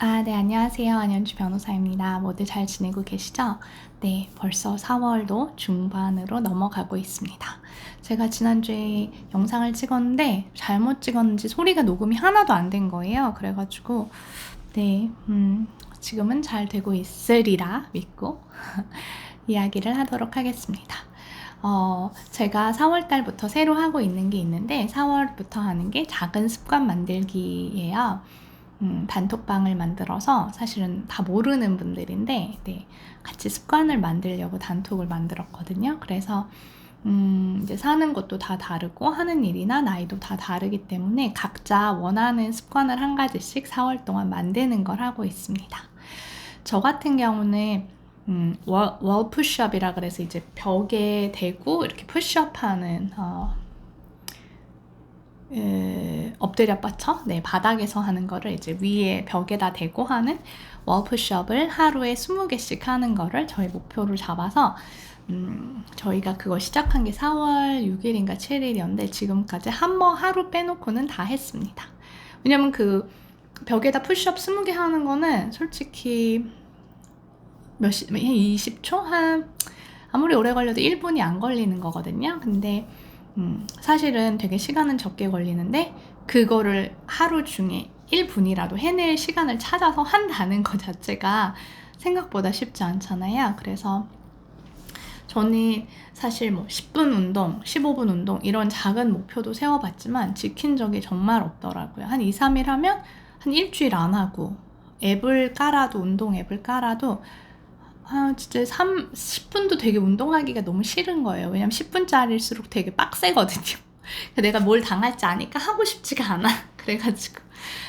아, 네, 안녕하세요. 안현주 변호사입니다. 모두 잘 지내고 계시죠? 네, 벌써 4월도 중반으로 넘어가고 있습니다. 제가 지난주에 영상을 찍었는데 잘못 찍었는지 소리가 녹음이 하나도 안 된 거예요. 그래가지고, 네, 음, 지금은 잘 되고 있으리라 믿고 이야기를 하도록 하겠습니다. 어, 제가 4월달부터 새로 하고 있는 게 있는데, 4월부터 하는 게 작은 습관 만들기예요. 음, 단톡방을 만들어서 사실은 다 모르는 분들인데 네, 같이 습관을 만들려고 단톡을 만들었거든요. 그래서 음, 이제 사는 것도 다 다르고 하는 일이나 나이도 다 다르기 때문에 각자 원하는 습관을 한 가지씩 4월 동안 만드는 걸 하고 있습니다. 저 같은 경우는 음, 월, 월 푸시업이라 그래서 이제 벽에 대고 이렇게 푸시업하는 어, 에, 엎드려 뻗쳐 네, 바닥에서 하는 거를 이제 위에 벽에다 대고 하는 월푸시업을 하루에 20개씩 하는 거를 저희 목표로 잡아서 음, 저희가 그거 시작한 게 4월 6일인가 7일이었는데 지금까지 한 번 하루 빼놓고는 다 했습니다. 왜냐면 그 벽에다 푸시업 20개 하는 거는 솔직히 몇 시, 20초? 한 아무리 오래 걸려도 1분이 안 걸리는 거거든요. 근데 음, 사실은 되게 시간은 적게 걸리는데 그거를 하루 중에 1분이라도 해낼 시간을 찾아서 한다는 것 자체가 생각보다 쉽지 않잖아요. 그래서 저는 사실 뭐 10분 운동, 15분 운동 이런 작은 목표도 세워봤지만 지킨 적이 정말 없더라고요. 한 2, 3일 하면 한 일주일 안 하고 앱을 깔아도 운동 앱을 깔아도 아, 진짜 3, 10분도 되게 운동하기가 너무 싫은 거예요. 왜냐면 10분짜리일수록 되게 빡세거든요. 내가 뭘 당할지 아니까 하고 싶지가 않아. 그래가지고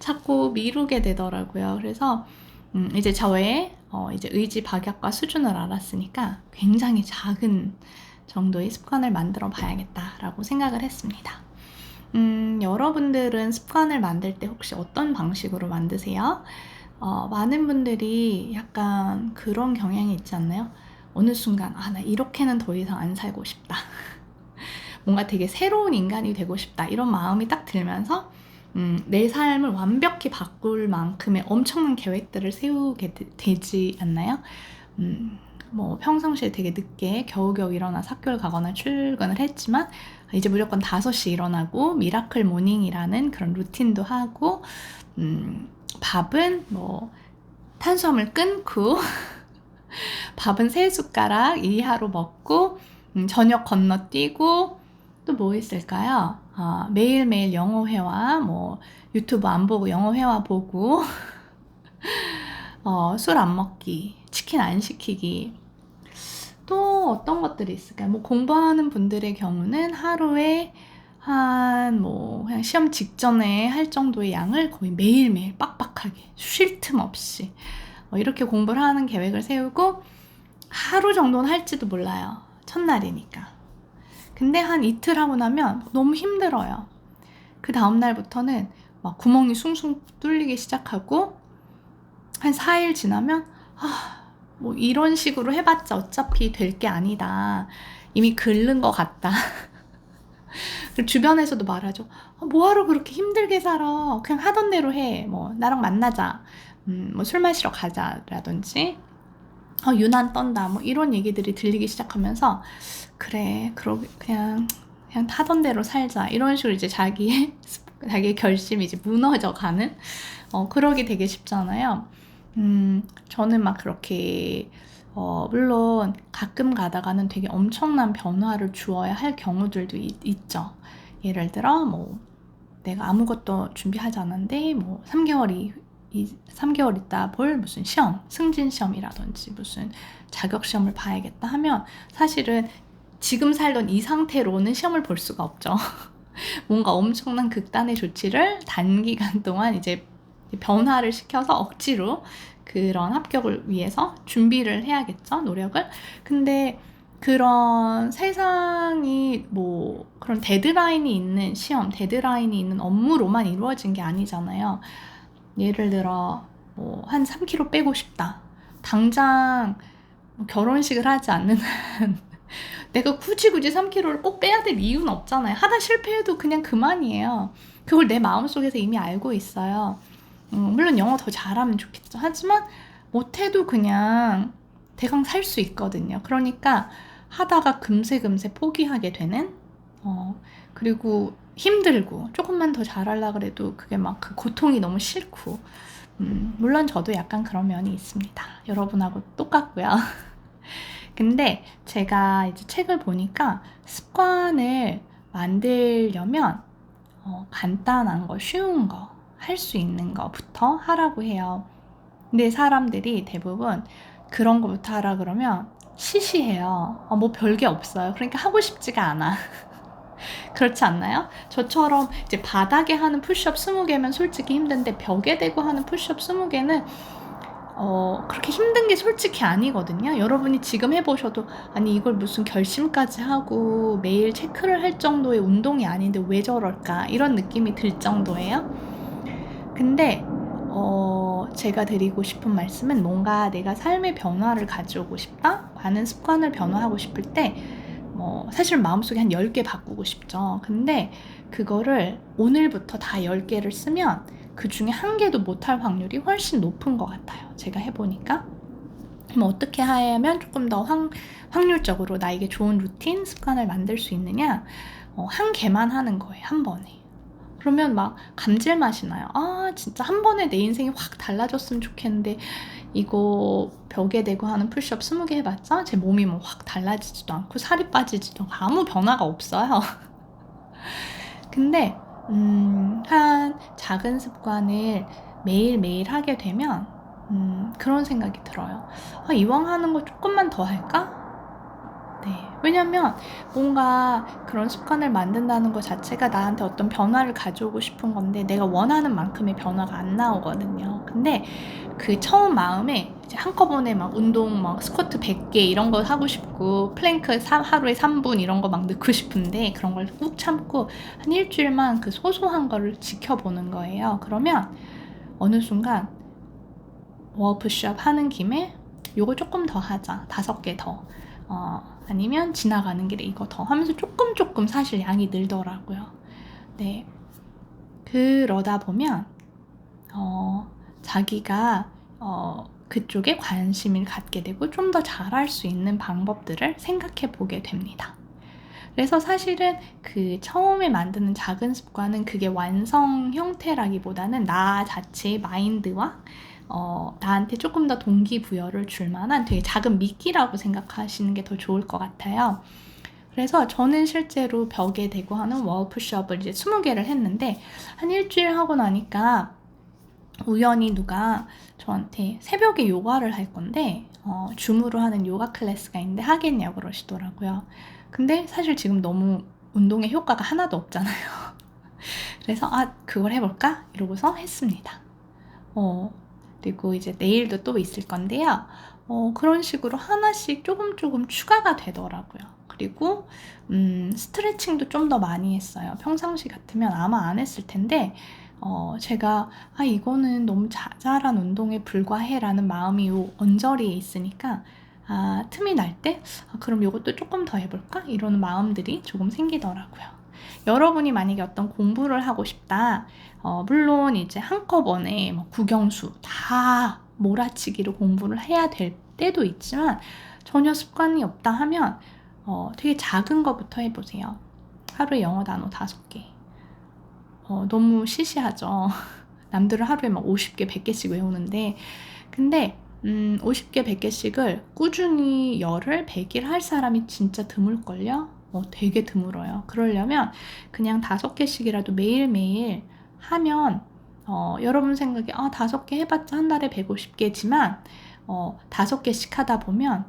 자꾸 미루게 되더라고요. 그래서 음, 이제 저의 어, 이제 의지 박약과 수준을 알았으니까 굉장히 작은 정도의 습관을 만들어 봐야겠다라고 생각을 했습니다. 음, 여러분들은 습관을 만들 때 혹시 어떤 방식으로 만드세요? 어, 많은 분들이 약간 그런 경향이 있지 않나요? 어느 순간, 아, 나 이렇게는 더 이상 안 살고 싶다. 뭔가 되게 새로운 인간이 되고 싶다. 이런 마음이 딱 들면서, 음, 내 삶을 완벽히 바꿀 만큼의 엄청난 계획들을 세우게 되, 지 않나요? 음, 뭐 평상시에 되게 늦게 겨우겨우 일어나 학교를 가거나 출근을 했지만 이제 무조건 5시 일어나고 미라클 모닝이라는 그런 루틴도 하고 음, 밥은 뭐 탄수화물 끊고 밥은 세 숟가락 이하로 먹고 음, 저녁 건너뛰고 또 뭐 있을까요? 아, 매일매일 영어 회화 뭐 유튜브 안 보고 영어 회화 보고 어, 술 안 먹기 치킨 안 시키기 또 어떤 것들이 있을까요? 뭐 공부하는 분들의 경우는 하루에 한 뭐 그냥 시험 직전에 할 정도의 양을 거의 매일매일 빡빡하게 쉴 틈 없이 뭐 이렇게 공부를 하는 계획을 세우고 하루 정도는 할지도 몰라요. 첫날이니까. 근데 한 이틀 하고 나면 너무 힘들어요. 그 다음날부터는 막 구멍이 숭숭 뚫리기 시작하고 한 4일 지나면 아, 뭐 이런 식으로 해봤자 어차피 될 게 아니다. 이미 긁는 것 같다. 주변에서도 말하죠. 어, 뭐하러 그렇게 힘들게 살아. 그냥 하던 대로 해. 뭐, 나랑 만나자. 음, 뭐, 술 마시러 가자라든지. 어, 유난 떤다. 뭐, 이런 얘기들이 들리기 시작하면서, 그래, 그러, 그냥, 그냥 타던 대로 살자. 이런 식으로 이제 자기의, 자기의 결심이 이제 무너져 가는, 어, 그러기 되게 쉽잖아요. 음, 저는 막 그렇게, 어, 물론 가끔 가다가는 되게 엄청난 변화를 주어야 할 경우들도 있, 죠 예를 들어 뭐 내가 아무것도 준비하지 않았는데 뭐 3개월이 이 3개월 있다 볼 무슨 시험, 승진 시험이라든지 무슨 자격 시험을 봐야겠다 하면 사실은 지금 살던 이 상태로는 시험을 볼 수가 없죠. 뭔가 엄청난 극단의 조치를 단기간 동안 이제 변화를 시켜서 억지로 그런 합격을 위해서 준비를 해야겠죠, 노력을. 근데 그런 세상이 뭐 그런 데드라인이 있는 시험, 데드라인이 있는 업무로만 이루어진 게 아니잖아요. 예를 들어 뭐 한 3kg 빼고 싶다. 당장 뭐 결혼식을 하지 않는 한 내가 굳이 굳이 3kg를 꼭 빼야 될 이유는 없잖아요. 하다 실패해도 그냥 그만이에요. 그걸 내 마음속에서 이미 알고 있어요. 음, 물론 영어 더 잘하면 좋겠죠. 하지만 못해도 그냥 대강 살 수 있거든요. 그러니까 하다가 금세 금세 포기하게 되는 어, 그리고 힘들고 조금만 더 잘하려 그래도 그게 막 그 고통이 너무 싫고 음, 물론 저도 약간 그런 면이 있습니다. 여러분하고 똑같고요. 근데 제가 이제 책을 보니까 습관을 만들려면 어, 간단한 거, 쉬운 거, 할 수 있는 거부터 하라고 해요. 근데 사람들이 대부분 그런 거부터 하라 그러면 시시해요. 어, 뭐 별게 없어요. 그러니까 하고 싶지가 않아. 그렇지 않나요? 저처럼 이제 바닥에 하는 푸시업 20개면 솔직히 힘든데 벽에 대고 하는 푸시업 20개는 어, 그렇게 힘든 게 솔직히 아니거든요. 여러분이 지금 해보셔도, 아니, 이걸 무슨 결심까지 하고 매일 체크를 할 정도의 운동이 아닌데 왜 저럴까? 이런 느낌이 들 정도예요. 근데, 어, 제가 드리고 싶은 말씀은 뭔가 내가 삶의 변화를 가져오고 싶다? 많은 습관을 변화하고 싶을 때, 뭐, 사실 마음속에 한 10개 바꾸고 싶죠. 근데 그거를 오늘부터 다 10개를 쓰면 그 중에 한 개도 못할 확률이 훨씬 높은 것 같아요. 제가 해보니까. 그럼 어떻게 하면 조금 더 확, 확률적으로 나에게 좋은 루틴, 습관을 만들 수 있느냐? 어, 한 개만 하는 거예요. 한 번에. 그러면 막 감질맛이 나요. 아, 진짜 한 번에 내 인생이 확 달라졌으면 좋겠는데, 이거 벽에 대고 하는 푸시업 20개 해봤자 제 몸이 뭐 확 달라지지도 않고 살이 빠지지도 않고 아무 변화가 없어요. 근데 음, 한 작은 습관을 매일매일 하게 되면 음, 그런 생각이 들어요. 아, 이왕 하는 거 조금만 더 할까? 네. 왜냐면 뭔가 그런 습관을 만든다는 것 자체가 나한테 어떤 변화를 가져오고 싶은 건데 내가 원하는 만큼의 변화가 안 나오거든요. 근데 그 처음 마음에 이제 한꺼번에 막 운동 막 스쿼트 100개 이런 거 하고 싶고 플랭크 하루에 3분 이런 거 막 넣고 싶은데 그런 걸 꾹 참고 한 일주일만 그 소소한 거를 지켜보는 거예요. 그러면 어느 순간 워프숍 하는 김에 요거 조금 더 하자. 다섯 개 더. 어, 아니면 지나가는 길에 이거 더 하면서 조금 조금 사실 양이 늘더라고요. 네. 그러다 보면, 어, 자기가, 어, 그쪽에 관심을 갖게 되고 좀 더 잘할 수 있는 방법들을 생각해 보게 됩니다. 그래서 사실은 그 처음에 만드는 작은 습관은 그게 완성 형태라기보다는 나 자체의 마인드와 어, 나한테 조금 더 동기부여를 줄 만한 되게 작은 미끼라고 생각하시는 게 더 좋을 것 같아요. 그래서 저는 실제로 벽에 대고 하는 월 푸시업을 이제 20개를 했는데 한 일주일 하고 나니까 우연히 누가 저한테 새벽에 요가를 할 건데 어, 줌으로 하는 요가 클래스가 있는데 하겠냐고 그러시더라고요. 근데 사실 지금 너무 운동의 효과가 하나도 없잖아요. 그래서 아 그걸 해볼까 이러고서 했습니다. 어, 그리고 이제 내일도 또 있을 건데요. 어, 그런 식으로 하나씩 조금 조금 추가가 되더라고요. 그리고 음, 스트레칭도 좀 더 많이 했어요. 평상시 같으면 아마 안 했을 텐데 어, 제가 아 이거는 너무 자잘한 운동에 불과해라는 마음이 요 언저리에 있으니까 아, 틈이 날 때 아, 그럼 이것도 조금 더 해볼까 이런 마음들이 조금 생기더라고요. 여러분이 만약에 어떤 공부를 하고 싶다. 어, 물론 이제 한꺼번에 뭐 국영수 다 몰아치기로 공부를 해야 될 때도 있지만 전혀 습관이 없다 하면 어, 되게 작은 것부터 해보세요. 하루에 영어 단어 다섯 개. 어, 너무 시시하죠. 남들은 하루에 막 50개, 100개씩 외우는데 근데 음, 50개, 100개씩을 꾸준히 열흘, 100일 할 사람이 진짜 드물걸요? 어, 되게 드물어요. 그러려면 그냥 다섯 개씩이라도 매일매일 하면 어, 여러분 생각에 아, 다섯 개 해봤자 한 달에 150개지만 어, 다섯 개씩 하다 보면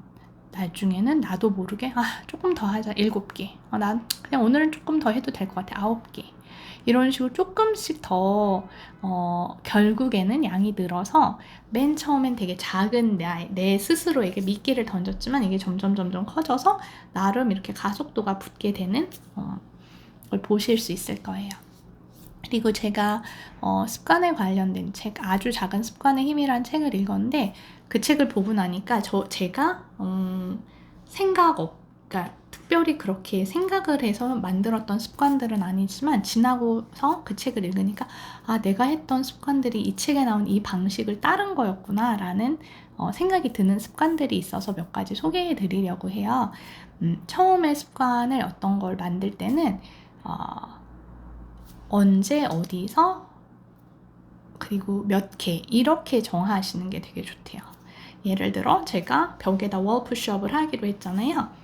나중에는 나도 모르게 아, 조금 더 하자. 일곱 개. 어, 난 그냥 오늘은 조금 더 해도 될 것 같아. 아홉 개. 이런 식으로 조금씩 더 어, 결국에는 양이 늘어서 맨 처음엔 되게 작은 내, 내 스스로에게 미끼를 던졌지만 이게 점점 점점 커져서 나름 이렇게 가속도가 붙게 되는 어, 걸 보실 수 있을 거예요. 그리고 제가 어, 습관에 관련된 책, 아주 작은 습관의 힘이란 책을 읽었는데 그 책을 보고 나니까 저 제가 음, 생각 없, 그러니까 특별히 그렇게 생각을 해서 만들었던 습관들은 아니지만 지나고서 그 책을 읽으니까 아 내가 했던 습관들이 이 책에 나온 이 방식을 따른 거였구나 라는 어, 생각이 드는 습관들이 있어서 몇 가지 소개해 드리려고 해요. 음, 처음에 습관을 어떤 걸 만들 때는 어, 언제 어디서 그리고 몇 개 이렇게 정하시는 게 되게 좋대요. 예를 들어 제가 벽에다 월 푸시업을 하기로 했잖아요.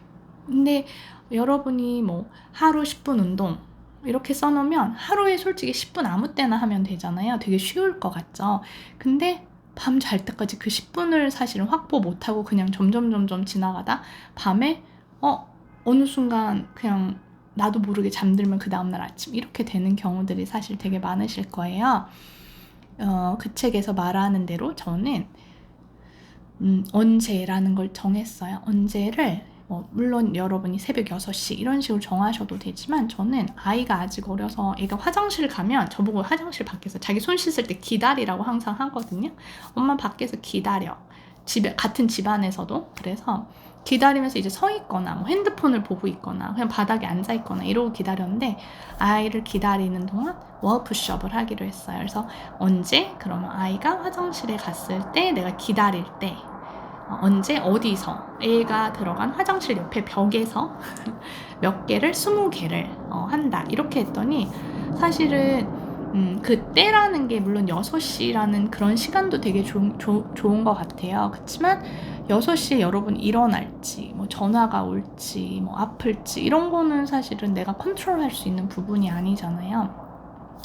근데 여러분이 뭐 하루 10분 운동 이렇게 써놓으면 하루에 솔직히 10분 아무 때나 하면 되잖아요. 되게 쉬울 것 같죠. 근데 밤 잘 때까지 그 10분을 사실은 확보 못하고 그냥 점점 점점 지나가다 밤에 어 어느 순간 그냥 나도 모르게 잠들면 그 다음날 아침 이렇게 되는 경우들이 사실 되게 많으실 거예요. 어, 그 책에서 말하는 대로 저는 음, 언제라는 걸 정했어요. 언제를 뭐 물론 여러분이 새벽 6시 이런 식으로 정하셔도 되지만 저는 아이가 아직 어려서 애가 화장실 가면 저보고 화장실 밖에서 자기 손 씻을 때 기다리라고 항상 하거든요. 엄마 밖에서 기다려. 집에 같은 집안에서도 그래서 기다리면서 이제 서 있거나 뭐 핸드폰을 보고 있거나 그냥 바닥에 앉아 있거나 이러고 기다렸는데 아이를 기다리는 동안 워프숍을 하기로 했어요. 그래서 언제 그러면 아이가 화장실에 갔을 때 내가 기다릴 때 어, 언제 어디서 애가 들어간 화장실 옆에 벽에서 몇 개를 스무 개를 어, 한다 이렇게 했더니 사실은 음, 그때라는 게 물론 6시라는 그런 시간도 되게 조, 조, 좋은 것 같아요. 그렇지만 6시에 여러분 일어날지, 뭐 전화가 올지, 뭐 아플지, 이런 거는 사실은 내가 컨트롤 할 수 있는 부분이 아니잖아요.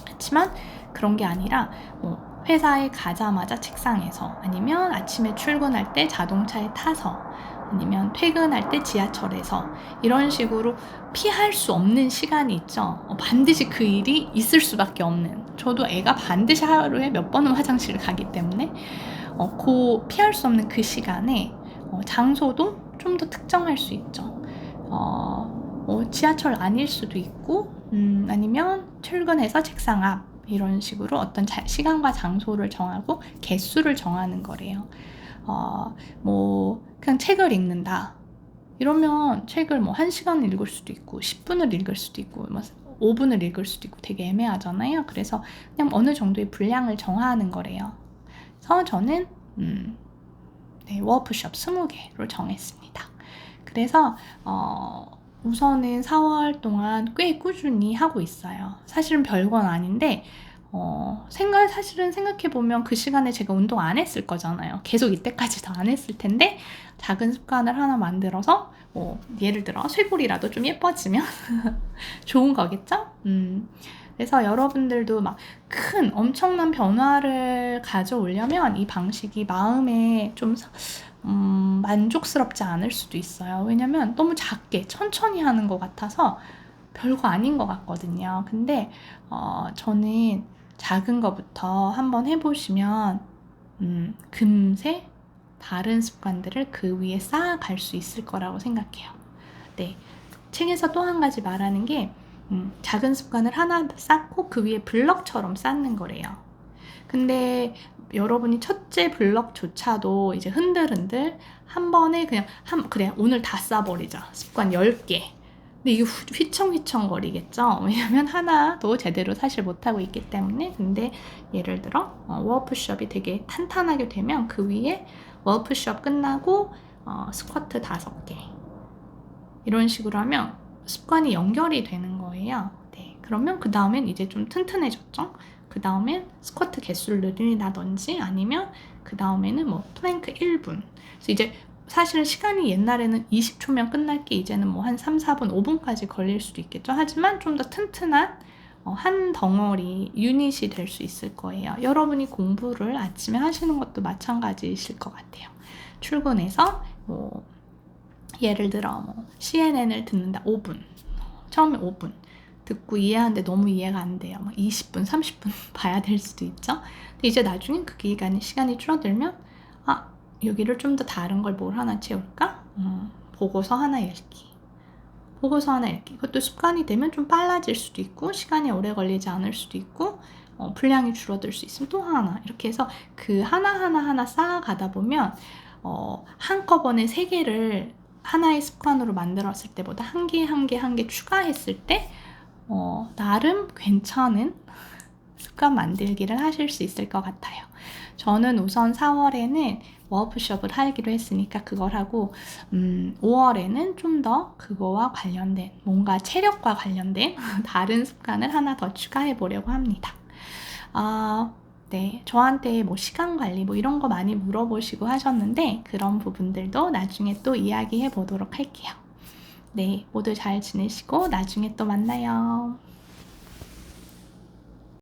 그렇지만 그런 게 아니라 뭐 회사에 가자마자 책상에서 아니면 아침에 출근할 때 자동차에 타서 아니면 퇴근할 때 지하철에서 이런 식으로 피할 수 없는 시간이 있죠. 어, 반드시 그 일이 있을 수밖에 없는. 저도 애가 반드시 하루에 몇 번은 화장실을 가기 때문에 어, 그 피할 수 없는 그 시간에 어, 장소도 좀 더 특정할 수 있죠. 어, 뭐 지하철 아닐 수도 있고 음, 아니면 출근해서 책상 앞 이런 식으로 어떤 자, 시간과 장소를 정하고 개수를 정하는 거래요. 어, 뭐 그냥 책을 읽는다. 이러면 책을 뭐 1시간 읽을 수도 있고 10분을 읽을 수도 있고 뭐 5분을 읽을 수도 있고 되게 애매하잖아요. 그래서 그냥 어느 정도의 분량을 정하는 거래요. 그래서 저는 음, 네, 워크숍 20개로 정했습니다. 그래서 어, 우선은 4월 동안 꽤 꾸준히 하고 있어요. 사실은 별건 아닌데 어, 생각, 사실은 생각해보면 그 시간에 제가 운동 안 했을 거잖아요. 계속 이때까지도 안 했을 텐데, 작은 습관을 하나 만들어서, 뭐, 예를 들어, 쇄골이라도 좀 예뻐지면 좋은 거겠죠? 음. 그래서 여러분들도 막 큰 엄청난 변화를 가져오려면 이 방식이 마음에 좀 음, 만족스럽지 않을 수도 있어요. 왜냐면 너무 작게 천천히 하는 것 같아서 별거 아닌 것 같거든요. 근데 어, 저는 작은 것부터 한번 해보시면 음, 금세 다른 습관들을 그 위에 쌓아갈 수 있을 거라고 생각해요. 네. 책에서 또 한 가지 말하는 게 음, 작은 습관을 하나 쌓고 그 위에 블럭처럼 쌓는 거래요. 근데 여러분이 첫째 블럭조차도 이제 흔들흔들 한 번에 그냥 한 그래 오늘 다 쌓아버리자. 습관 10개. 근데 이게 휘청휘청 거리겠죠? 왜냐면 하나도 제대로 사실 못하고 있기 때문에. 근데 예를 들어 어, 워프숍이 되게 탄탄하게 되면 그 위에 워프숍 끝나고 어, 스쿼트 5개. 이런 식으로 하면 습관이 연결이 되는 거예요 네, 그러면 그 다음엔 이제 좀 튼튼해졌죠 그 다음엔 스쿼트 개수를 늘린다든지 아니면 그 다음에는 뭐 플랭크 1분. 그래서 이제 사실은 시간이 옛날에는 20초면 끝날 게 이제는 뭐 한 3, 4분, 5분까지 걸릴 수도 있겠죠. 하지만 좀 더 튼튼한 어, 한 덩어리 유닛이 될 수 있을 거예요. 여러분이 공부를 아침에 하시는 것도 마찬가지이실 것 같아요. 출근해서 뭐 예를 들어 뭐 CNN을 듣는다 5분. 처음에 5분. 듣고 이해하는데 너무 이해가 안 돼요. 막 20분, 30분 봐야 될 수도 있죠. 근데 이제 나중에 그 기간이 시간이 줄어들면 아 여기를 좀 더 다른 걸 뭘 하나 채울까? 음, 보고서 하나 읽기. 보고서 하나 읽기. 그것도 습관이 되면 좀 빨라질 수도 있고 시간이 오래 걸리지 않을 수도 있고 어, 분량이 줄어들 수 있으면 또 하나 이렇게 해서 그 하나 하나 하나 쌓아가다 보면 어, 한꺼번에 세 개를 하나의 습관으로 만들었을 때보다 한 개 한 개 한 개 추가했을 때 어, 나름 괜찮은 습관 만들기를 하실 수 있을 것 같아요. 저는 우선 4월에는 워크숍을 하기로 했으니까 그걸 하고 음, 5월에는 좀 더 그거와 관련된 뭔가 체력과 관련된 다른 습관을 하나 더 추가해 보려고 합니다. 아, 네, 저한테 뭐 시간 관리 뭐 이런 거 많이 물어보시고 하셨는데 그런 부분들도 나중에 또 이야기해 보도록 할게요. 네, 모두 잘 지내시고 나중에 또 만나요.